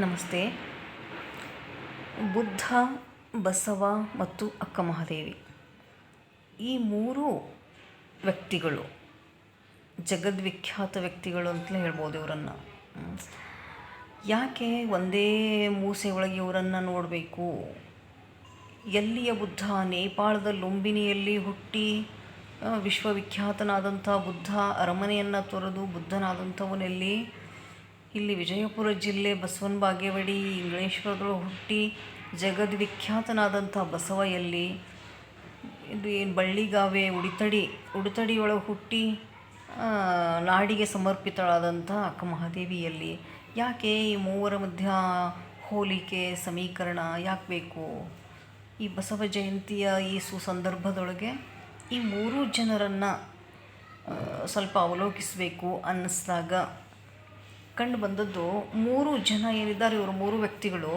ನಮಸ್ತೆ. ಬುದ್ಧ, ಬಸವ ಮತ್ತು ಅಕ್ಕ ಮಹಾದೇವಿ. ಈ ಮೂರು ವ್ಯಕ್ತಿಗಳು, ಜಗದ್ವಿಖ್ಯಾತ ವ್ಯಕ್ತಿಗಳು ಅಂತಲೇ ಹೇಳ್ಬೋದು ಇವರನ್ನು. ಯಾಕೆ ಒಂದೇ ಮೂಸೆ ಒಳಗೆ ಇವರನ್ನು ನೋಡಬೇಕು? ಎಲ್ಲಿಯ ಬುದ್ಧ? ನೇಪಾಳದ ಲುಂಬಿನಿಯಲ್ಲಿ ಹುಟ್ಟಿ ವಿಶ್ವವಿಖ್ಯಾತನಾದಂಥ ಬುದ್ಧ, ಅರಮನೆಯನ್ನು ತೊರೆದು ಬುದ್ಧನಾದಂಥವನೆಲ್ಲಿ ಇಲ್ಲಿ ವಿಜಯಪುರ ಜಿಲ್ಲೆ ಬಸವನ ಬಾಗೇವಾಡಿ ಇಂಗಳೇಶ್ವರದೊಳಗೆ ಹುಟ್ಟಿ ಜಗದ್ವಿಖ್ಯಾತನಾದಂಥ ಬಸವ ಎಲ್ಲಿ? ಇದು ಏನು ಬಳ್ಳಿಗಾವೆ, ಉಡಿತಡಿ, ಉಡಿತಡಿಯೊಳಗೆ ಹುಟ್ಟಿ ನಾಡಿಗೆ ಸಮರ್ಪಿತಳಾದಂಥ ಅಕ್ಕ ಮಹಾದೇವಿಯಲ್ಲಿ ಯಾಕೆ ಈ ಮೂವರ ಮಧ್ಯ ಹೋಲಿಕೆ, ಸಮೀಕರಣ ಯಾಕೆ ಬೇಕು? ಈ ಬಸವ ಜಯಂತಿಯ ಈ ಸುಸಂದರ್ಭದೊಳಗೆ ಈ ಮೂರು ಜನರನ್ನು ಸ್ವಲ್ಪ ಅವಲೋಕಿಸಬೇಕು ಅನ್ನಿಸ್ದಾಗ ಕಂಡು ಬಂದದ್ದು ಮೂರು ಜನ ಏನಿದ್ದಾರೆ, ಇವರು ಮೂರು ವ್ಯಕ್ತಿಗಳು.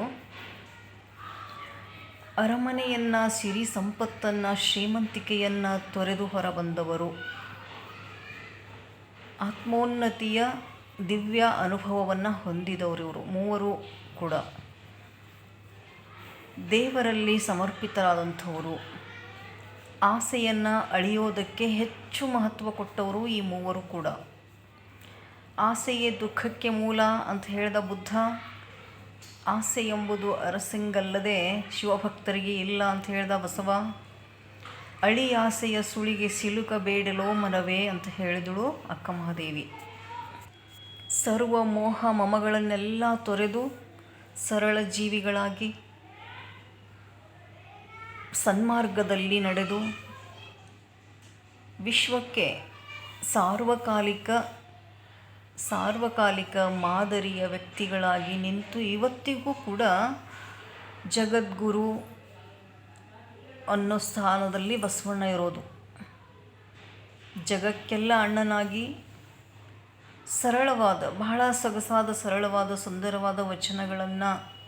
ಅರಮನೆಯನ್ನು ಸಿರಿ ಸಂಪತ್ತನ್ನು ಶ್ರೀಮಂತಿಕೆಯನ್ನು ತೊರೆದು ಹೊರಬಂದವರು. ಆತ್ಮೋನ್ನತಿಯ ದಿವ್ಯ ಅನುಭವವನ್ನು ಹೊಂದಿದವರು ಇವರು ಮೂವರು ಕೂಡ. ದೇವರಲ್ಲಿ ಸಮರ್ಪಿತರಾದಂಥವರು. ಆಸೆಯನ್ನು ಅಳಿಯೋದಕ್ಕೆ ಹೆಚ್ಚು ಮಹತ್ವ ಕೊಟ್ಟವರು ಈ ಮೂವರು ಕೂಡ. ಆಸೆಯೇ ದುಃಖಕ್ಕೆ ಮೂಲ ಅಂತ ಹೇಳಿದ ಬುದ್ಧ, ಆಸೆ ಎಂಬುದು ಅರಸಿಂಗಲ್ಲದೆ ಶಿವಭಕ್ತರಿಗೆ ಇಲ್ಲ ಅಂತ ಹೇಳಿದ ಬಸವ, ಅಳಿ ಆಸೆಯ ಸುಳಿಗೆ ಸಿಲುಕಬೇಡಲೋ ಮನವೇ ಅಂತ ಹೇಳಿದಳು ಅಕ್ಕ ಮಹಾದೇವಿ. ಸರ್ವ ಮೋಹ ಮಮಗಳನ್ನೆಲ್ಲ ತೊರೆದು ಸರಳ ಜೀವಿಗಳಾಗಿ ಸನ್ಮಾರ್ಗದಲ್ಲಿ ನಡೆದು ವಿಶ್ವಕ್ಕೆ ಸಾರ್ವಕಾಲಿಕ ಸಾರ್ವಕಾಲಿಕ ಮಾದರಿಯ ವ್ಯಕ್ತಿಗಳಾಗಿ ನಿಂತು ಇವತ್ತಿಗೂ ಕೂಡ ಜಗದ್ಗುರು ಅನ್ನೋ ಸ್ಥಾನದಲ್ಲಿ ಬಸವಣ್ಣ ಇರೋದು. ಜಗಕ್ಕೆಲ್ಲ ಅಣ್ಣನಾಗಿ ಸರಳವಾದ, ಬಹಳ ಸೊಗಸಾದ, ಸರಳವಾದ, ಸುಂದರವಾದ ವಚನಗಳನ್ನು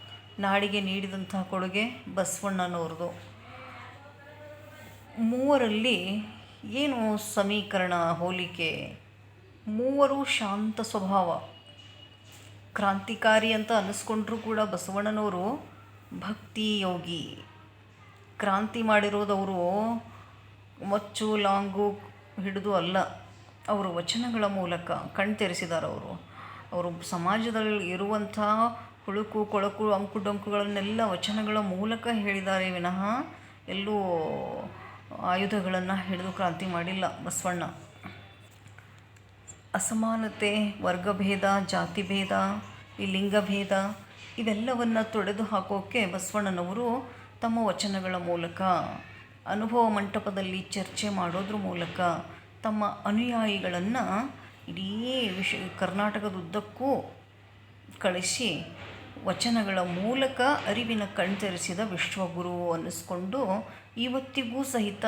ನಾಡಿಗೆ ನೀಡಿದಂತಹ ಕೊಡುಗೆ ಬಸವಣ್ಣನವ್ರದ್ದು. ಮೂವರಲ್ಲಿ ಏನು ಸಮೀಕರಣ, ಹೋಲಿಕೆ? ಮೂವರು ಶಾಂತ ಸ್ವಭಾವ. ಕ್ರಾಂತಿಕಾರಿ ಅಂತ ಅನ್ನಿಸ್ಕೊಂಡ್ರೂ ಕೂಡ ಬಸವಣ್ಣನವರು ಭಕ್ತಿ ಯೋಗಿ. ಕ್ರಾಂತಿ ಮಾಡಿರೋದವರು ಮಚ್ಚು, ಲಾಂಗು ಹಿಡಿದು ಅಲ್ಲ, ಅವರು ವಚನಗಳ ಮೂಲಕ ಕಣ್ತೆರೆಸಿದ್ದಾರೆ ಅವರು. ಅವರು ಸಮಾಜದಲ್ಲಿ ಇರುವಂಥ ಹುಳುಕು, ಕೊಳಕು ಅಂಕು ಡೊಂಕುಗಳನ್ನೆಲ್ಲ ವಚನಗಳ ಮೂಲಕ ಹೇಳಿದ್ದಾರೆ ವಿನಃ ಎಲ್ಲೂ ಆಯುಧಗಳನ್ನು ಹಿಡಿದು ಕ್ರಾಂತಿ ಮಾಡಿಲ್ಲ ಬಸವಣ್ಣ. ಅಸಮಾನತೆ, ವರ್ಗಭೇದ, ಜಾತಿಭೇದ, ಈ ಲಿಂಗಭೇದ ಇವೆಲ್ಲವನ್ನು ತೊಡೆದು ಹಾಕೋಕ್ಕೆ ಬಸವಣ್ಣನವರು ತಮ್ಮ ವಚನಗಳ ಮೂಲಕ, ಅನುಭವ ಮಂಟಪದಲ್ಲಿ ಚರ್ಚೆ ಮಾಡೋದ್ರ ಮೂಲಕ ತಮ್ಮ ಅನುಯಾಯಿಗಳನ್ನು ಇಡೀ ವಿಶ್ ಕರ್ನಾಟಕದುದ್ದಕ್ಕೂ ಕಳಿಸಿ ವಚನಗಳ ಮೂಲಕ ಅರಿವಿನ ಕಣ್ತರಿಸಿದ ವಿಶ್ವಗುರು ಅನ್ನಿಸ್ಕೊಂಡು ಇವತ್ತಿಗೂ ಸಹಿತ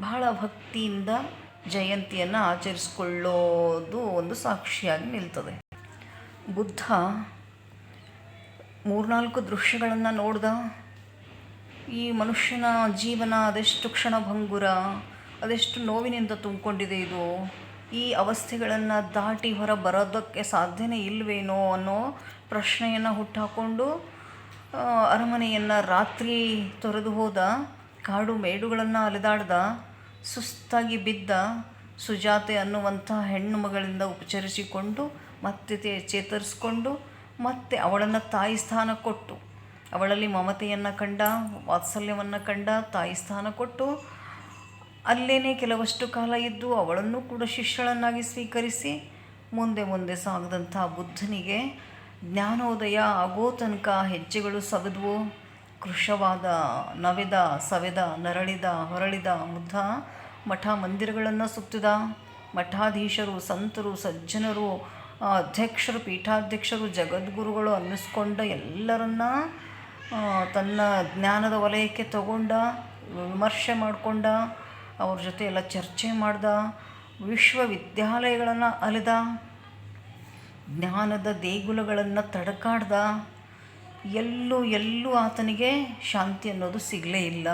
ಬಹಳ ಭಕ್ತಿಯಿಂದ ಜಯಂತಿಯನ್ನು ಆಚರಿಸ್ಕೊಳ್ಳೋದು ಒಂದು ಸಾಕ್ಷಿಯಾಗಿ ನಿಲ್ತದೆ. ಬುದ್ಧ ಮೂರ್ನಾಲ್ಕು ದೃಶ್ಯಗಳನ್ನು ನೋಡ್ದ. ಈ ಮನುಷ್ಯನ ಜೀವನ ಅದೆಷ್ಟು ಕ್ಷಣಭಂಗುರ, ಅದೆಷ್ಟು ನೋವಿನಿಂದ ತುಂಬಿಕೊಂಡಿದೆ ಇದು. ಈ ಅವಸ್ಥೆಗಳನ್ನು ದಾಟಿ ಹೊರ ಬರೋದಕ್ಕೆ ಸಾಧ್ಯನೇ ಇಲ್ವೇನೋ ಅನ್ನೋ ಪ್ರಶ್ನೆಯನ್ನು ಹುಟ್ಟಾಕೊಂಡು ಅರಮನೆಯನ್ನು ರಾತ್ರಿ ತೊರೆದು ಹೋದ, ಕಾಡು ಮೇಡುಗಳನ್ನು ಅಲೆದಾಡ್ದ ಸುಸ್ತಾಗಿ ಬಿದ್ದ ಸುಜಾತೆ ಅನ್ನುವಂಥ ಹೆಣ್ಣು ಮಗಳಿಂದ ಉಪಚರಿಸಿಕೊಂಡು, ಮತ್ತೆ ಚೇತರಿಸ್ಕೊಂಡು, ಮತ್ತೆ ಅವಳನ್ನು ತಾಯಿ ಸ್ಥಾನ ಕೊಟ್ಟು, ಅವಳಲ್ಲಿ ಮಮತೆಯನ್ನು ಕಂಡ, ವಾತ್ಸಲ್ಯವನ್ನು ಕಂಡ ತಾಯಿ ಸ್ಥಾನ ಕೊಟ್ಟು ಅಲ್ಲೇ ಕೆಲವಷ್ಟು ಕಾಲ ಇದ್ದು ಅವಳನ್ನು ಕೂಡ ಶಿಷ್ಯಳನ್ನಾಗಿ ಸ್ವೀಕರಿಸಿ, ಮುಂದೆ ಮುಂದೆ ಸಾಗದಂಥ ಬುದ್ಧನಿಗೆ ಜ್ಞಾನೋದಯ ಆಗೋ ತನಕ ಹೆಜ್ಜೆಗಳು ಸವೆದ್ವು ಕೃಶವಾದ, ನವೆದ, ಸವೆದ, ನರಳಿದ, ಹೊರಳಿದ ಮುದ್ದ ಮಠ ಮಂದಿರಗಳನ್ನು ಸುತ್ತಿದ. ಮಠಾಧೀಶರು, ಸಂತರು, ಸಜ್ಜನರು, ಅಧ್ಯಕ್ಷರು, ಪೀಠಾಧ್ಯಕ್ಷರು, ಜಗದ್ಗುರುಗಳು ಅನ್ನಿಸ್ಕೊಂಡ ಎಲ್ಲರನ್ನ ತನ್ನ ಜ್ಞಾನದ ವಲಯಕ್ಕೆ ತಗೊಂಡ, ವಿಮರ್ಶೆ ಮಾಡಿಕೊಂಡ, ಅವ್ರ ಜೊತೆ ಎಲ್ಲ ಚರ್ಚೆ ಮಾಡ್ದ, ವಿಶ್ವವಿದ್ಯಾಲಯಗಳನ್ನು ಅಲೆದ, ಜ್ಞಾನದ ದೇಗುಲಗಳನ್ನು ತಡಕಾಡ್ದ. ಎಲ್ಲೂ ಎಲ್ಲೂ ಆತನಿಗೆ ಶಾಂತಿ ಅನ್ನೋದು ಸಿಗಲೇ ಇಲ್ಲ.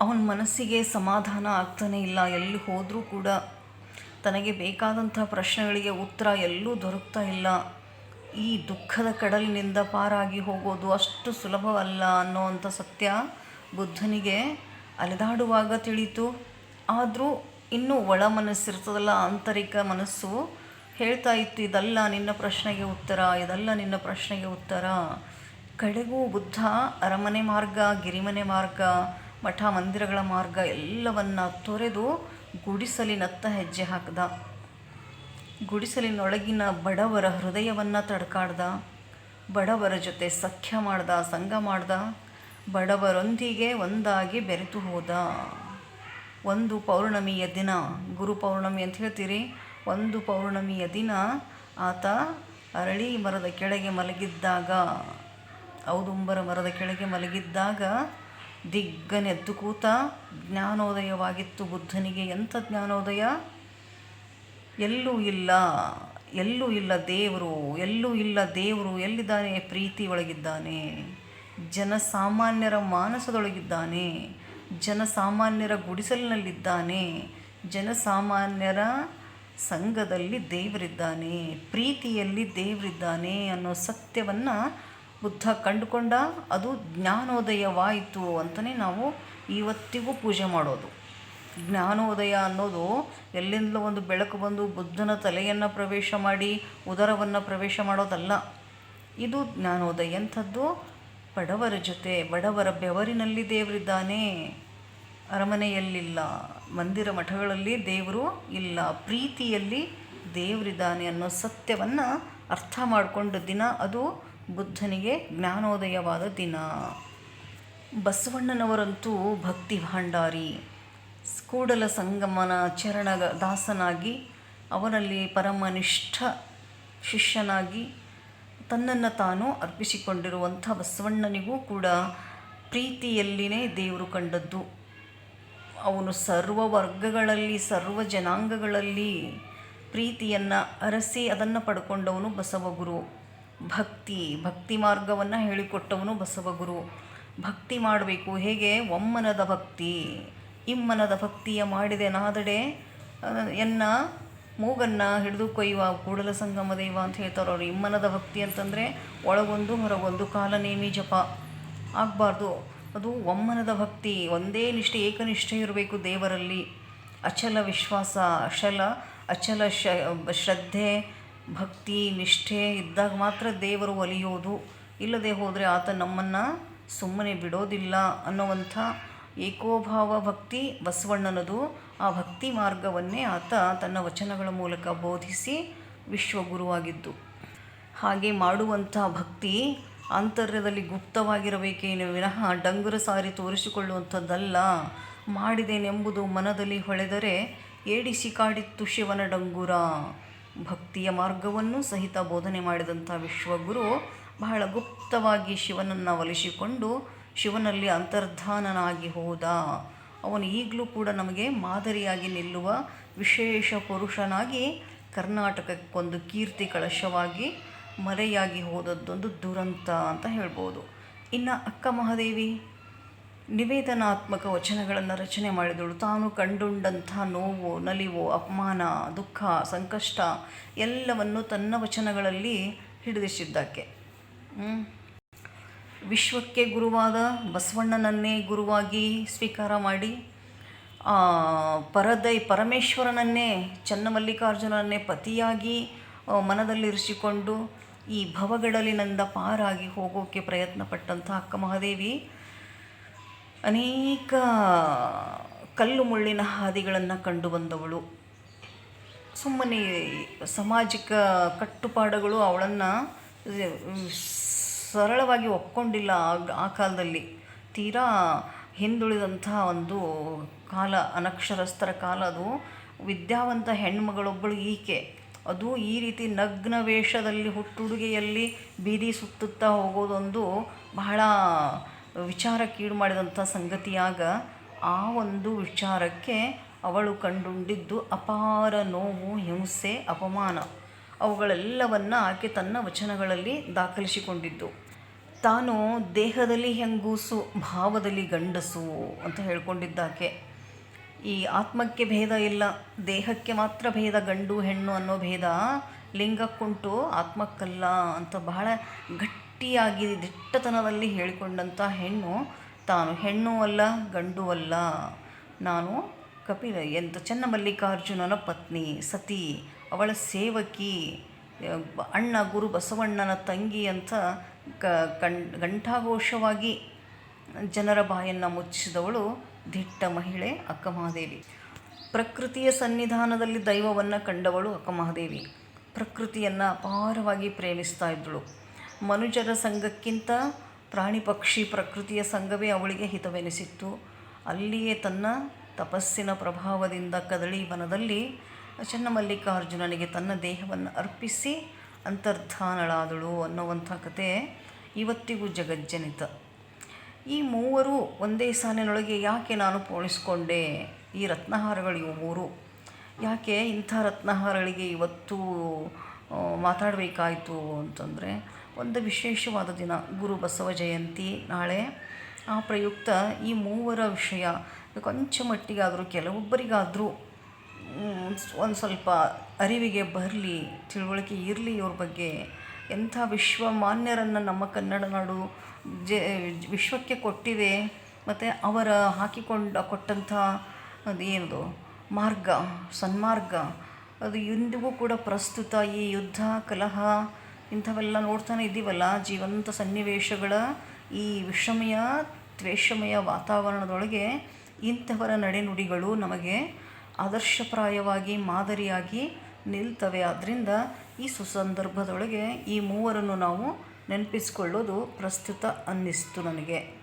ಅವನ ಮನಸ್ಸಿಗೆ ಸಮಾಧಾನ ಆಗ್ತಾನೇ ಇಲ್ಲ. ಎಲ್ಲಿ ಹೋದರೂ ಕೂಡ ತನಗೆ ಬೇಕಾದಂಥ ಪ್ರಶ್ನೆಗಳಿಗೆ ಉತ್ತರ ಎಲ್ಲೂ ದೊರಕ್ತಾ ಇಲ್ಲ. ಈ ದುಃಖದ ಕಡಲಿನಿಂದ ಪಾರಾಗಿ ಹೋಗೋದು ಅಷ್ಟು ಸುಲಭವಲ್ಲ ಅನ್ನೋವಂಥ ಸತ್ಯ ಬುದ್ಧನಿಗೆ ಅಲೆದಾಡುವಾಗ ತಿಳಿತು ಆದರೂ ಇನ್ನೂ ಒಳ ಮನಸ್ಸಿರ್ತದಲ್ಲ, ಆಂತರಿಕ ಮನಸ್ಸು ಹೇಳ್ತಾ ಇತ್ತು, ಇದಲ್ಲ ನಿನ್ನ ಪ್ರಶ್ನೆಗೆ ಉತ್ತರ, ಇದಲ್ಲ ನಿನ್ನ ಪ್ರಶ್ನೆಗೆ ಉತ್ತರ. ಕಡೆಗೂ ಬುದ್ಧ, ಅರಮನೆ ಮಾರ್ಗ, ಗಿರಿಮನೆ ಮಾರ್ಗ ಮಠ ಮಂದಿರಗಳ ಮಾರ್ಗ ಎಲ್ಲವನ್ನ ತೊರೆದು ಗುಡಿಸಲಿನತ್ತ ಹೆಜ್ಜೆ ಹಾಕ್ದ. ಗುಡಿಸಲಿನೊಳಗಿನ ಬಡವರ ಹೃದಯವನ್ನು ತಡ್ಕಾಡ್ದ. ಬಡವರ ಜೊತೆ ಸಖ್ಯ ಮಾಡ್ದ, ಸಂಘ ಮಾಡ್ದ. ಬಡವರೊಂದಿಗೆ ಒಂದಾಗಿ ಬೆರೆತು ಹೋದ. ಒಂದು ಪೌರ್ಣಮಿಯ ದಿನ, ಗುರು ಪೌರ್ಣಮಿ ಅಂತ ಹೇಳ್ತೀರಿ. ಒಂದು ಪೌರ್ಣಮಿಯ ದಿನ ಆತ ಅರಳಿ ಮರದ ಕೆಳಗೆ ಮಲಗಿದ್ದಾಗ, ಔದುಂಬರ ಮರದ ಕೆಳಗೆ ಮಲಗಿದ್ದಾಗ ದಿಗ್ಗನೆದ್ದು ಕೂತ, ಜ್ಞಾನೋದಯವಾಗಿತ್ತು ಬುದ್ಧನಿಗೆ. ಎಂಥ ಜ್ಞಾನೋದಯ? ಎಲ್ಲೂ ಇಲ್ಲ ಎಲ್ಲೂ ಇಲ್ಲ ದೇವರು, ಎಲ್ಲೂ ಇಲ್ಲ ದೇವರು, ಎಲ್ಲಿದ್ದಾನೆ? ಪ್ರೀತಿ ಒಳಗಿದ್ದಾನೆ. ಜನಸಾಮಾನ್ಯರ ಮಾನಸದೊಳಗಿದ್ದಾನೆ. ಜನಸಾಮಾನ್ಯರ ಗುಡಿಸಲಿನಲ್ಲಿದ್ದಾನೆ. ಜನಸಾಮಾನ್ಯರ ಸಂಘದಲ್ಲಿ ದೇವರಿದ್ದಾನೆ, ಪ್ರೀತಿಯಲ್ಲಿ ದೇವರಿದ್ದಾನೆ ಅನ್ನೋ ಸತ್ಯವನ್ನು ಬುದ್ಧ ಕಂಡುಕೊಂಡ ಅದು ಜ್ಞಾನೋದಯವಾಯಿತು ಅಂತಲೇ ನಾವು ಇವತ್ತಿಗೂ ಪೂಜೆ ಮಾಡೋದು. ಜ್ಞಾನೋದಯ ಅನ್ನೋದು ಎಲ್ಲಿಂದಲೂ ಒಂದು ಬೆಳಕು ಬಂದು ಬುದ್ಧನ ತಲೆಯನ್ನು ಪ್ರವೇಶ ಮಾಡಿ ಉದರವನ್ನು ಪ್ರವೇಶ ಮಾಡೋದಲ್ಲ. ಇದು ಜ್ಞಾನೋದಯ ಎಂಥದ್ದು. ಬಡವರ ಜೊತೆ, ಬಡವರ ಬೆವರಿನಲ್ಲಿ ದೇವರಿದ್ದಾನೆ. ಅರಮನೆಯಲ್ಲಿಲ್ಲ. ಮಂದಿರ ಮಠಗಳಲ್ಲಿ ದೇವರು ಇಲ್ಲ. ಪ್ರೀತಿಯಲ್ಲಿ ದೇವರಿದ್ದಾನೆ ಅನ್ನೋ ಸತ್ಯವನ್ನು ಅರ್ಥ ಮಾಡಿಕೊಂಡ ದಿನ ಅದು ಬುದ್ಧನಿಗೆ ಜ್ಞಾನೋದಯವಾದ ದಿನ. ಬಸವಣ್ಣನವರಂತೂ ಭಕ್ತಿ ಭಾಂಡಾರಿ. ಕೂಡಲ ಸಂಗಮನ ಚರಣ ದಾಸನಾಗಿ ಅವನಲ್ಲಿ ಪರಮನಿಷ್ಠ ಶಿಷ್ಯನಾಗಿ ತನ್ನನ್ನು ತಾನು ಅರ್ಪಿಸಿಕೊಂಡಿರುವಂಥ ಬಸವಣ್ಣನಿಗೂ ಕೂಡ ಪ್ರೀತಿಯಲ್ಲಿನೇ ದೇವರು ಕಂಡದ್ದು. ಅವನು ಸರ್ವ ವರ್ಗಗಳಲ್ಲಿ, ಸರ್ವ ಜನಾಂಗಗಳಲ್ಲಿ ಪ್ರೀತಿಯನ್ನು ಅರಸಿ ಅದನ್ನು ಪಡ್ಕೊಂಡವನು ಬಸವಗುರು ಭಕ್ತಿ ಭಕ್ತಿ ಮಾರ್ಗವನ್ನು ಹೇಳಿಕೊಟ್ಟವನು ಬಸವಗುರು ಭಕ್ತಿ ಮಾಡಬೇಕು, ಹೇಗೆ? ಒಮ್ಮನದ ಭಕ್ತಿ. ಇಮ್ಮನದ ಭಕ್ತಿಯ ಮಾಡಿದೆ ನಾದಡೆ ಎನ್ನ ಮೂಗನ್ನು ಹಿಡಿದು ಕೊಯ್ಯುವ ಕೂಡಲ ಸಂಗಮ ದೈವ ಅಂತ ಹೇಳ್ತಾರೆ ಅವರು. ಇಮ್ಮನದ ಭಕ್ತಿ ಅಂತಂದರೆ ಒಳಗೊಂದು ಹೊರಗೊಂದು ಕಾಲನೇಮಿ ಜಪ. ಆಗಬಾರ್ದು. ಅದು ಒಮ್ಮನದ ಭಕ್ತಿ, ಒಂದೇ ನಿಷ್ಠೆ, ಏಕನಿಷ್ಠೆ ಇರಬೇಕು ದೇವರಲ್ಲಿ. ಅಚಲ ವಿಶ್ವಾಸ ಅಚಲ ಅಚಲ ಶ, ಶ್ರದ್ಧೆ, ಭಕ್ತಿ, ನಿಷ್ಠೆ ಇದ್ದಾಗ ಮಾತ್ರ ದೇವರು ಒಲಿಯೋದು. ಇಲ್ಲದೆ ಹೋದರೆ ಆತ ನಮ್ಮನ್ನು ಸುಮ್ಮನೆ ಬಿಡೋದಿಲ್ಲ ಅನ್ನುವಂಥ ಏಕೋಭಾವ ಭಕ್ತಿ ಬಸವಣ್ಣನದು. ಆ ಭಕ್ತಿ ಮಾರ್ಗವನ್ನೇ ಆತ ತನ್ನ ವಚನಗಳ ಮೂಲಕ ಬೋಧಿಸಿ ವಿಶ್ವಗುರುವಾಗಿದ್ದು. ಹಾಗೆ ಮಾಡುವಂಥ ಭಕ್ತಿ ಆಂತರ್ಯದಲ್ಲಿ ಗುಪ್ತವಾಗಿರಬೇಕೇನು ವಿನಃ ಡಂಗುರ ಸಾರಿ ತೋರಿಸಿಕೊಳ್ಳುವಂಥದ್ದಲ್ಲ. ಮಾಡಿದೇನೆಂಬುದು ಮನದಲ್ಲಿ ಹೊಳೆದರೆ ಏಡಿಸಿ ಕಾಡಿತ್ತು ಶಿವನ ಡಂಗುರ. ಭಕ್ತಿಯ ಮಾರ್ಗವನ್ನು ಸಹಿತ ಬೋಧನೆ ಮಾಡಿದಂಥ ವಿಶ್ವಗುರು ಬಹಳ ಗುಪ್ತವಾಗಿ ಶಿವನನ್ನು ಒಲಿಸಿಕೊಂಡು ಶಿವನಲ್ಲಿ ಅಂತರ್ಧಾನನಾಗಿ ಹೋದ. ಅವನು ಈಗಲೂ ಕೂಡ ನಮಗೆ ಮಾದರಿಯಾಗಿ ನಿಲ್ಲುವ ವಿಶೇಷ ಪುರುಷನಾಗಿ ಕರ್ನಾಟಕಕ್ಕೊಂದು ಕೀರ್ತಿ ಕಳಶವಾಗಿ ಮರೆಯಾಗಿ ಹೋದದ್ದೊಂದು ದುರಂತ ಅಂತ ಹೇಳ್ಬೋದು. ಇನ್ನು ಅಕ್ಕ ಮಹಾದೇವಿ ನಿವೇದನಾತ್ಮಕ ವಚನಗಳನ್ನು ರಚನೆ ಮಾಡಿದಳು. ತಾನು ಕಂಡುಂಡಂಥ ನೋವು, ನಲಿವು, ಅಪಮಾನ, ದುಃಖ, ಸಂಕಷ್ಟ ಎಲ್ಲವನ್ನು ತನ್ನ ವಚನಗಳಲ್ಲಿ ಹಿಡಿದಿಸಿದ್ದಾಕೆ ವಿಶ್ವಕ್ಕೆ ಗುರುವಾದ ಬಸವಣ್ಣನನ್ನೇ ಗುರುವಾಗಿ ಸ್ವೀಕಾರ ಮಾಡಿ ಪರದೈ ಪರಮೇಶ್ವರನನ್ನೇ, ಚನ್ನಮಲ್ಲಿಕಾರ್ಜುನನ್ನೇ ಪತಿಯಾಗಿ ಮನದಲ್ಲಿರಿಸಿಕೊಂಡು ಈ ಭವಗಡಲಿನಿಂದ ಪಾರಾಗಿ ಹೋಗೋಕ್ಕೆ ಪ್ರಯತ್ನ ಪಟ್ಟಂಥ ಅಕ್ಕ ಮಹಾದೇವಿ, ಅನೇಕ ಕಲ್ಲು ಮುಳ್ಳಿನ ಹಾದಿಗಳನ್ನು ಕಂಡು ಬಂದವಳು. ಸುಮ್ಮನೆ ಸಾಮಾಜಿಕ ಕಟ್ಟುಪಾಡುಗಳು ಅವಳನ್ನು ಸರಳವಾಗಿ ಒಪ್ಕೊಂಡಿಲ್ಲ ಆ ಕಾಲದಲ್ಲಿ. ತೀರಾ ಹಿಂದುಳಿದಂಥ ಒಂದು ಕಾಲ, ಅನಕ್ಷರಸ್ಥರ ಕಾಲ ಅದು. ವಿದ್ಯಾವಂತ ಹೆಣ್ಮಗಳೊಬ್ಬಳು ಈಕೆ. ಅದು ಈ ರೀತಿ ನಗ್ನ ವೇಷದಲ್ಲಿ ಹುಟ್ಟುಡುಗೆಯಲ್ಲಿ ಬೀದಿ ಸುತ್ತುತ್ತಾ ಹೋಗೋದೊಂದು ಬಹಳ ವಿಚಾರಕ್ಕೀಡು ಮಾಡಿದಂಥ ಸಂಗತಿಯಾಗ ಆ ಒಂದು ವಿಚಾರಕ್ಕೆ ಅವಳು ಕಂಡುಂಡಿದ್ದು ಅಪಾರ ನೋವು, ಹಿಂಸೆ, ಅಪಮಾನ. ಅವುಗಳೆಲ್ಲವನ್ನು ಆಕೆ ತನ್ನ ವಚನಗಳಲ್ಲಿ ದಾಖಲಿಸಿಕೊಂಡಿದ್ದು. ತಾನು ದೇಹದಲ್ಲಿ ಹೆಂಗೂಸು, ಭಾವದಲ್ಲಿ ಗಂಡಸು ಅಂತ ಹೇಳ್ಕೊಂಡಿದ್ದಾಕೆ. ಈ ಆತ್ಮಕ್ಕೆ ಭೇದ ಇಲ್ಲ, ದೇಹಕ್ಕೆ ಮಾತ್ರ ಭೇದ, ಗಂಡು ಹೆಣ್ಣು ಅನ್ನೋ ಭೇದ ಲಿಂಗಕ್ಕುಂಟು ಆತ್ಮಕ್ಕಲ್ಲ ಅಂತ ಬಹಳ ಗಟ್ಟಿಯಾಗಿ ದಿಟ್ಟತನದಲ್ಲಿ ಹೇಳಿಕೊಂಡಂಥ ಹೆಣ್ಣು ತಾನು ಹೆಣ್ಣು ಅಲ್ಲ, ಗಂಡು ಅಲ್ಲ. ನಾನು ಕಪಿಲ, ಎಂತ ಚನ್ನಮಲ್ಲಿಕಾರ್ಜುನನ ಪತ್ನಿ, ಸತಿ, ಅವಳ ಸೇವಕಿ, ಅಣ್ಣ, ಗುರು, ಬಸವಣ್ಣನ ತಂಗಿ ಅಂತ ಕ ಗಂ ಘಂಟಾಘೋಷವಾಗಿ ಜನರ ಬಾಯನ್ನು ಮುಚ್ಚಿದವಳು ದಿಟ್ಟ ಮಹಿಳೆ ಅಕ್ಕಮಹಾದೇವಿ. ಪ್ರಕೃತಿಯ ಸನ್ನಿಧಾನದಲ್ಲಿ ದೈವವನ್ನು ಕಂಡವಳು ಅಕ್ಕಮಹಾದೇವಿ. ಪ್ರಕೃತಿಯನ್ನು ಅಪಾರವಾಗಿ ಪ್ರೇಮಿಸ್ತಾ ಇದ್ದಳು. ಮನುಜರ ಸಂಘಕ್ಕಿಂತ ಪ್ರಾಣಿ ಪಕ್ಷಿ ಪ್ರಕೃತಿಯ ಸಂಘವೇ ಅವಳಿಗೆ ಹಿತವೆನಿಸಿತ್ತು. ಅಲ್ಲಿಯೇ ತನ್ನ ತಪಸ್ಸಿನ ಪ್ರಭಾವದಿಂದ ಕದಳಿ ವನದಲ್ಲಿ ಚನ್ನಮಲ್ಲಿಕಾರ್ಜುನನಿಗೆ ತನ್ನ ದೇಹವನ್ನು ಅರ್ಪಿಸಿ ಅಂತರ್ಧಾನಳಾದಳು ಅನ್ನುವಂಥ ಕತೆ ಇವತ್ತಿಗೂ ಜಗಜ್ಜನಿತ. ಈ ಮೂವರು ಒಂದೇ ಸಾಲಿನೊಳಗೆ ಯಾಕೆ ನಾನು ಪೋಣಿಸ್ಕೊಂಡೆ? ಈ ರತ್ನಹಾರಗಳು ಇವು ಮೂರು. ಯಾಕೆ ಇಂಥ ರತ್ನಹಾರಗಳಿಗೆ ಇವತ್ತು ಮಾತಾಡಬೇಕಾಯಿತು ಅಂತಂದರೆ, ಒಂದು ವಿಶೇಷವಾದ ದಿನ, ಗುರು ಬಸವ ಜಯಂತಿ ನಾಳೆ. ಆ ಪ್ರಯುಕ್ತ ಈ ಮೂವರ ವಿಷಯ ಕೊಂಚ ಮಟ್ಟಿಗಾದರೂ ಕೆಲವೊಬ್ಬರಿಗಾದರೂ ಒಂದು ಸ್ವಲ್ಪ ಅರಿವಿಗೆ ಬರಲಿ, ತಿಳುವಳಿಕೆ ಇರಲಿ ಇವ್ರ ಬಗ್ಗೆ ಎಂಥ ವಿಶ್ವಮಾನ್ಯರನ್ನು ನಮ್ಮ ಕನ್ನಡ ನಾಡು ಜ, ವಿಶ್ವಕ್ಕೆ ಕೊಟ್ಟಿದೆ ಮತ್ತು ಅವರ ಹಾಕಿಕೊಂಡ, ಕೊಟ್ಟಂಥ ಅದು ಏನದು, ಮಾರ್ಗ, ಸನ್ಮಾರ್ಗ, ಅದು ಇಂದಿಗೂ ಕೂಡ ಪ್ರಸ್ತುತ ಈ ಯುದ್ಧ, ಕಲಹ, ಇಂಥವೆಲ್ಲ ನೋಡ್ತಾನೆ ಇದ್ದೀವಲ್ಲ, ಜೀವಂತ ಸನ್ನಿವೇಶಗಳ ಈ ವಿಷಮಯ ತ್ವೇಷಮಯ ವಾತಾವರಣದೊಳಗೆ ಇಂಥವರ ನಡೆನುಡಿಗಳು ನಮಗೆ ಆದರ್ಶಪ್ರಾಯವಾಗಿ, ಮಾದರಿಯಾಗಿ ನಿಲ್ತವೆ. ಆದ್ದರಿಂದ ಈ ಸುಸಂದರ್ಭದೊಳಗೆ ಈ ಮೂವರನ್ನು ನಾವು ನೆನಪಿಸ್ಕೊಳ್ಳೋದು ಪ್ರಸ್ತುತ ಅನ್ನಿಸ್ತು ನನಗೆ.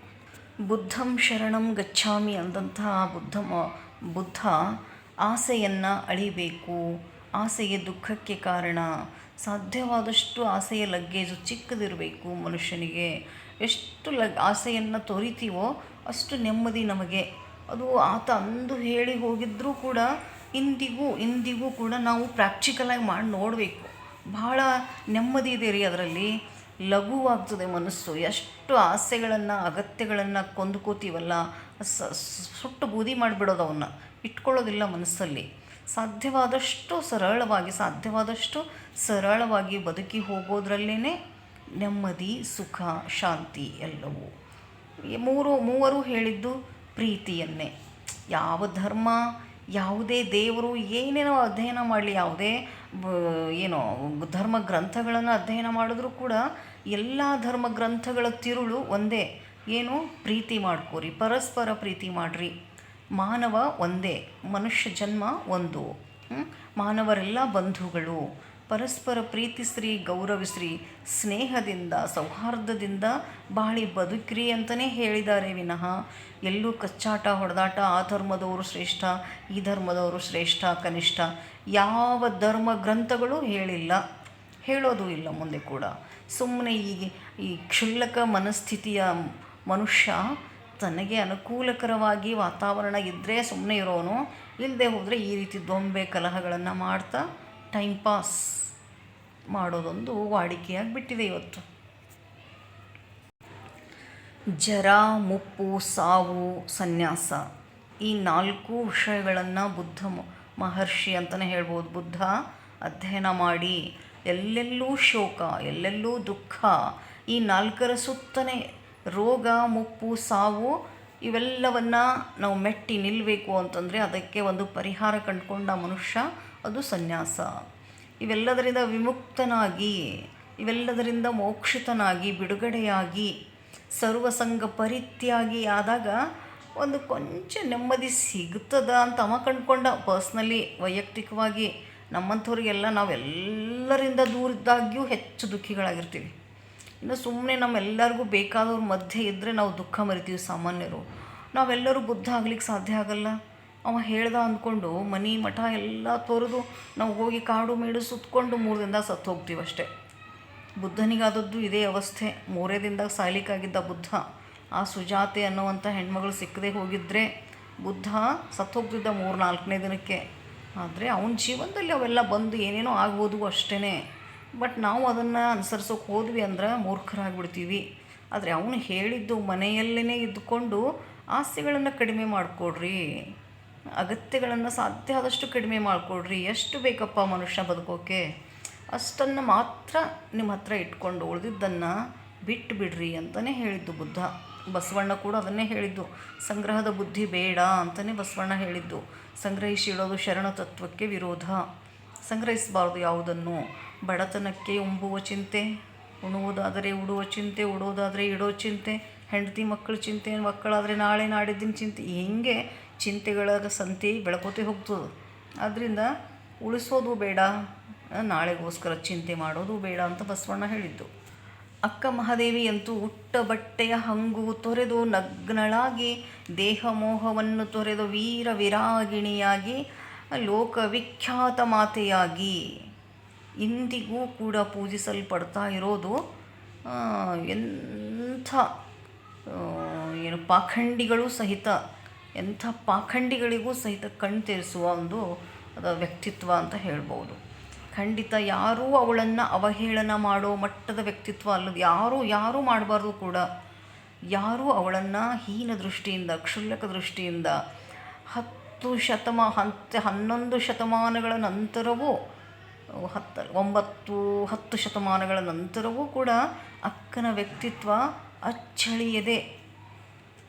ಬುದ್ಧಂ ಶರಣಂ ಗಚ್ಚಾಮಿ ಅಂದಂತಹ ಬುದ್ಧ ಬುದ್ಧ ಆಸೆಯನ್ನು ಅಳಿಬೇಕು. ಆಸೆಯೇ ದುಃಖಕ್ಕೆ ಕಾರಣ, ಸಾಧ್ಯವಾದಷ್ಟು ಆಸೆಯ ಲಗ್ಗೇಜು ಚಿಕ್ಕದಿರಬೇಕು ಮನುಷ್ಯನಿಗೆ. ಎಷ್ಟು ಲಗ್, ಆಸೆಯನ್ನು ತೊರಿತೀವೋ ಅಷ್ಟು ನೆಮ್ಮದಿ ನಮಗೆ. ಅದು ಆತ ಅಂದು ಹೇಳಿ ಹೋಗಿದ್ದರೂ ಕೂಡ ಇಂದಿಗೂ ಇಂದಿಗೂ ಕೂಡ ನಾವು ಪ್ರಾಕ್ಟಿಕಲಾಗಿ ಮಾಡಿ, ನೋಡಬೇಕು. ಭಾಳ ನೆಮ್ಮದಿ ಇದೆ ರೀ ಅದರಲ್ಲಿ. ಲಘುವಾಗ್ತದೆ ಮನಸ್ಸು. ಎಷ್ಟು ಆಸೆಗಳನ್ನು, ಅಗತ್ಯಗಳನ್ನು ಕೊಂದುಕೋತೀವಲ್ಲ? ಸ- ಸುಟ್ಟು ಬೂದಿ ಮಾಡಿಬಿಡೋದು ಅವನ್ನ ಇಟ್ಕೊಳ್ಳೋದಿಲ್ಲ ಮನಸ್ಸಲ್ಲಿ. ಸಾಧ್ಯವಾದಷ್ಟು ಸರಳವಾಗಿ ಸಾಧ್ಯವಾದಷ್ಟು ಸರಳವಾಗಿ ಬದುಕಿ ಹೋಗೋದ್ರಲ್ಲೇ ನೆಮ್ಮದಿ, ಸುಖ, ಶಾಂತಿ ಎಲ್ಲವೂ. ಮೂರು, ಮೂವರು ಹೇಳಿದ್ದು ಪ್ರೀತಿಯನ್ನೇ. ಯಾವ ಧರ್ಮ ಯಾವುದೇ ದೇವರು ಏನೇನೋ ಅಧ್ಯಯನ ಮಾಡಲಿ, ಯಾವುದೇ ಏನೋ, ಧರ್ಮ ಗ್ರಂಥಗಳನ್ನು ಅಧ್ಯಯನ ಮಾಡಿದ್ರೂ ಕೂಡ ಎಲ್ಲ ಧರ್ಮ ಗ್ರಂಥಗಳ ತಿರುಳು ಒಂದೇ. ಏನು? ಪ್ರೀತಿ ಮಾಡ್ಕೋರಿ, ಪರಸ್ಪರ ಪ್ರೀತಿ ಮಾಡಿರಿ. ಮಾನವ ಒಂದೇ, ಮನುಷ್ಯ ಜನ್ಮ ಒಂದು? ಮಾನವರೆಲ್ಲ ಬಂಧುಗಳು. ಪರಸ್ಪರ ಪ್ರೀತಿಸ್ರಿ ಗೌರವಿಸ್ರಿ ಸ್ನೇಹದಿಂದ, ಸೌಹಾರ್ದದಿಂದ ಬಾಳಿ ಬದುಕ್ರಿ ಅಂತಲೇ ಹೇಳಿದ್ದಾರೆ ವಿನಃ. ಎಲ್ಲೂ ಕಚ್ಚಾಟ, ಹೊಡೆದಾಟ, ಆ ಧರ್ಮದವರು ಶ್ರೇಷ್ಠ, ಈ ಧರ್ಮದವರು ಶ್ರೇಷ್ಠ, ಕನಿಷ್ಠ, ಯಾವ ಧರ್ಮ ಗ್ರಂಥಗಳು ಹೇಳಿಲ್ಲ. ಹೇಳೋದು ಇಲ್ಲ ಮುಂದೆ ಕೂಡ. ಸುಮ್ಮನೆ ಈ ಈ ಕ್ಷುಲ್ಲಕ ಮನಸ್ಥಿತಿಯ ಮನುಷ್ಯ ತನಗೆ ಅನುಕೂಲಕರವಾಗಿ ವಾತಾವರಣ ಇದ್ದರೆ ಸುಮ್ಮನೆ ಇರೋನು ಇಲ್ಲದೆ ಹೋದರೆ ಈ ರೀತಿ ದೊಂಬೆ ಕಲಹಗಳನ್ನು ಮಾಡ್ತಾ ಟೈಮ್ ಪಾಸ್ ಮಾಡೋದೊಂದು ವಾಡಿಕೆಯಾಗಿ ಬಿಟ್ಟಿದೆ ಇವತ್ತು. ಜರ, ಮುಪ್ಪು, ಸಾವು, ಸನ್ಯಾಸ ಈ ನಾಲ್ಕು ವಿಷಯಗಳನ್ನು ಬುದ್ಧ ಮಹರ್ಷಿ ಅಂತಲೇ ಹೇಳ್ಬೋದು. ಬುದ್ಧ, ಅಧ್ಯಯನ ಮಾಡಿ ಎಲ್ಲೆಲ್ಲೂ ಶೋಕ, ಎಲ್ಲೆಲ್ಲೂ ದುಃಖ, ಈ ನಾಲ್ಕರ ಸುತ್ತನೇ ರೋಗ, ಮುಪ್ಪು, ಸಾವು ಇವೆಲ್ಲವನ್ನು ನಾವು ಮೆಟ್ಟಿ ನಿಲ್ಲಬೇಕು ಅಂತಂದರೆ ಅದಕ್ಕೆ ಒಂದು ಪರಿಹಾರ ಕಂಡುಕೊಂಡ ಮನುಷ್ಯ ಅದು ಸನ್ಯಾಸ. ಇವೆಲ್ಲದರಿಂದ ವಿಮುಕ್ತನಾಗಿ, ಇವೆಲ್ಲದರಿಂದ ಮೋಕ್ಷಿತನಾಗಿ, ಬಿಡುಗಡೆಯಾಗಿ, ಸರ್ವಸಂಗ ಪರಿತ್ಯಾಗಿ ಆದಾಗ ಒಂದು ಕೊಂಚ ನೆಮ್ಮದಿ ಸಿಗ್ತದ ಅಂತ ಅವ ಕಂಡ್ಕೊಂಡ. ಪರ್ಸ್ನಲಿ ವೈಯಕ್ತಿಕವಾಗಿ ನಮ್ಮಂಥವ್ರಿಗೆಲ್ಲ ನಾವೆಲ್ಲರಿಂದ ದೂರಿದ್ದಾಗ್ಯೂ ಹೆಚ್ಚು ದುಃಖಿಗಳಾಗಿರ್ತೀವಿ. ಇನ್ನು ಸುಮ್ಮನೆ ನಮ್ಮೆಲ್ಲರಿಗೂ ಬೇಕಾದವ್ರ ಮಧ್ಯೆ ಇದ್ದರೆ ನಾವು ದುಃಖ ಮರಿತೀವಿ ಸಾಮಾನ್ಯರು. ನಾವೆಲ್ಲರೂ ಬುದ್ಧ ಆಗ್ಲಿಕ್ಕೆ ಸಾಧ್ಯ ಆಗಲ್ಲ. ಅವ ಹೇಳ್ದ ಅಂದ್ಕೊಂಡು ಮನೆ ಮಠ ಎಲ್ಲ ತೊರೆದು ನಾವು ಹೋಗಿ ಕಾಡು ಮೇಡು ಸುತ್ತಕೊಂಡು ಮೂರು ದಿನದಾಗ ಸತ್ತು ಹೋಗ್ತೀವಿ ಅಷ್ಟೇ. ಬುದ್ಧನಿಗಾದದ್ದು ಇದೇ ಅವಸ್ಥೆ. ಮೂರೇ ದಿನದಾಗ ಸಾಯ್ಲಿಕ್ಕಾಗಿದ್ದ ಬುದ್ಧ, ಆ ಸುಜಾತೆ ಅನ್ನುವಂಥ ಹೆಣ್ಮಗಳು ಸಿಕ್ಕದೆ ಹೋಗಿದ್ದರೆ ಬುದ್ಧ ಸತ್ತು ಹೋಗ್ತಿದ್ದ ಮೂರು ನಾಲ್ಕನೇ ದಿನಕ್ಕೆ. ಆದರೆ ಅವನ ಜೀವನದಲ್ಲಿ ಅವೆಲ್ಲ ಬಂದು ಏನೇನೋ ಆಗ್ಬೋದು ಅಷ್ಟೇ ಬಟ್ ನಾವು ಅದನ್ನು ಅನುಸರಿಸೋಕೆ ಹೋದ್ವಿ ಅಂದ್ರೆ ಮೂರ್ಖರಾಗ್ಬಿಡ್ತೀವಿ. ಆದರೆ ಅವನು ಹೇಳಿದ್ದು ಮನೆಯಲ್ಲೇ ಇದ್ದುಕೊಂಡು ಆಸ್ತಿಗಳನ್ನು ಕಡಿಮೆ ಮಾಡಿಕೊಡ್ರಿ. ಅಗತ್ಯಗಳನ್ನು ಸಾಧ್ಯ ಆದಷ್ಟು ಕಡಿಮೆ ಮಾಡಿಕೊಡ್ರಿ. ಎಷ್ಟು ಬೇಕಪ್ಪ ಮನುಷ್ಯ ಬದುಕೋಕೆ? ಅಷ್ಟನ್ನು ಮಾತ್ರ ನಿಮ್ಮ ಹತ್ರ ಇಟ್ಕೊಂಡು ಉಳಿದಿದ್ದನ್ನು ಬಿಟ್ಟು ಬಿಡ್ರಿ ಅಂತಲೇ ಹೇಳಿದ್ದು ಬುದ್ಧ. ಬಸವಣ್ಣ ಕೂಡ ಅದನ್ನೇ ಹೇಳಿದ್ದು. ಸಂಗ್ರಹದ ಬುದ್ಧಿ ಬೇಡ ಅಂತಲೇ ಬಸವಣ್ಣ ಹೇಳಿದ್ದು. ಸಂಗ್ರಹಿಸಿಡೋದು ಶರಣ ತತ್ವಕ್ಕೆ ವಿರೋಧ. ಸಂಗ್ರಹಿಸಬಾರ್ದು ಯಾವುದನ್ನು? ಬಡತನಕ್ಕೆ ಉಂಬುವ ಚಿಂತೆ, ಉಣುವುದಾದರೆ ಉಡುವ ಚಿಂತೆ, ಉಡೋದಾದರೆ ಇಡೋ ಚಿಂತೆ, ಹೆಂಡತಿ ಮಕ್ಕಳ ಚಿಂತೆ, ಮಕ್ಕಳಾದರೆ ನಾಳೆ ನಾಡಿದ್ದಿನ ಚಿಂತೆ. ಹಿಂಗೆ ಚಿಂತೆಗಳ ಸಂತೆ ಬೆಳಕೋತಿ ಹೋಗ್ತದೆ. ಆದ್ದರಿಂದ ಉಳಿಸೋದು ಬೇಡ, ನಾಳೆಗೋಸ್ಕರ ಚಿಂತೆ ಮಾಡೋದು ಬೇಡ ಅಂತ ಬಸವಣ್ಣ ಹೇಳಿದ್ದು. ಅಕ್ಕ ಮಹಾದೇವಿ ಅಂತೂ ಉಟ್ಟ ಬಟ್ಟೆಯ ಹಂಗು ತೊರೆದು ನಗ್ನಳಾಗಿ, ದೇಹ ಮೋಹವನ್ನು ತೊರೆದು ವೀರ ವಿರಾಗಿಣಿಯಾಗಿ, ಲೋಕವಿಖ್ಯಾತ ಮಾತೆಯಾಗಿ ಇಂದಿಗೂ ಕೂಡ ಪೂಜಿಸಲ್ಪಡ್ತಾ ಇರೋದು ಎಂಥ ಏನು ಪಾಖಂಡಿಗಳು ಸಹಿತ ಎಂಥ ಪಾಖಂಡಿಗಳಿಗೂ ಸಹಿತ ಕಣ್ ತೀರಿಸುವ ಒಂದು ವ್ಯಕ್ತಿತ್ವ ಅಂತ ಹೇಳ್ಬೋದು. ಖಂಡಿತ ಯಾರೂ ಅವಳನ್ನು ಅವಹೇಳನ ಮಾಡೋ ಮಟ್ಟದ ವ್ಯಕ್ತಿತ್ವ ಅಲ್ಲದು, ಯಾರೂ ಯಾರೂ ಮಾಡಬಾರ್ದು ಕೂಡ. ಯಾರೂ ಅವಳನ್ನು ಹೀನ ದೃಷ್ಟಿಯಿಂದ, ಕ್ಷುಲ್ಲಕ ದೃಷ್ಟಿಯಿಂದ ಹತ್ತು ಶತಮ ಹತ್ತು ಹನ್ನೊಂದು ಶತಮಾನಗಳ ನಂತರವೂ, ಹತ್ತು, ಒಂಬತ್ತು, ಹತ್ತು ಶತಮಾನಗಳ ನಂತರವೂ ಕೂಡ ಅಕ್ಕನ ವ್ಯಕ್ತಿತ್ವ ಅಚ್ಚಳಿಯದೆ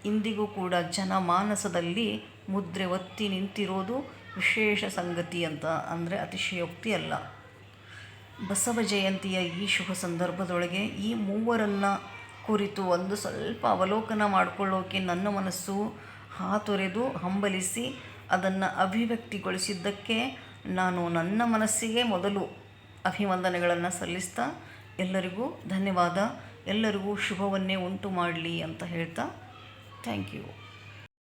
ಇಂದಿಗೂ ಕೂಡ ಜನಮಾನಸದಲ್ಲಿ ಮುದ್ರೆ ಒತ್ತಿ ನಿಂತಿರೋದು ವಿಶೇಷ ಸಂಗತಿ ಅಂತ ಅಂದರೆ ಅತಿಶಯೋಕ್ತಿ ಅಲ್ಲ. ಬಸವ ಜಯಂತಿಯ ಈ ಶುಭ ಸಂದರ್ಭದೊಳಗೆ ಈ ಮೂವರನ್ನು ಕುರಿತು ಒಂದು ಸ್ವಲ್ಪ ಅವಲೋಕನ ಮಾಡಿಕೊಳ್ಳೋಕೆ ನನ್ನ ಮನಸ್ಸು ಹಾತೊರೆದು ಹಂಬಲಿಸಿ ಅದನ್ನು ಅಭಿವ್ಯಕ್ತಿಗೊಳಿಸಿದ್ದಕ್ಕೆ ನಾನು ನನ್ನ ಮನಸ್ಸಿಗೆ ಮೊದಲು ಅಭಿವಂದನೆಗಳನ್ನು ಸಲ್ಲಿಸ್ತಾ ಎಲ್ಲರಿಗೂ ಧನ್ಯವಾದ. ಎಲ್ಲರಿಗೂ ಶುಭವನ್ನೇ ಉಂಟು ಮಾಡಲಿ ಅಂತ ಹೇಳ್ತಾ ಥ್ಯಾಂಕ್ ಯು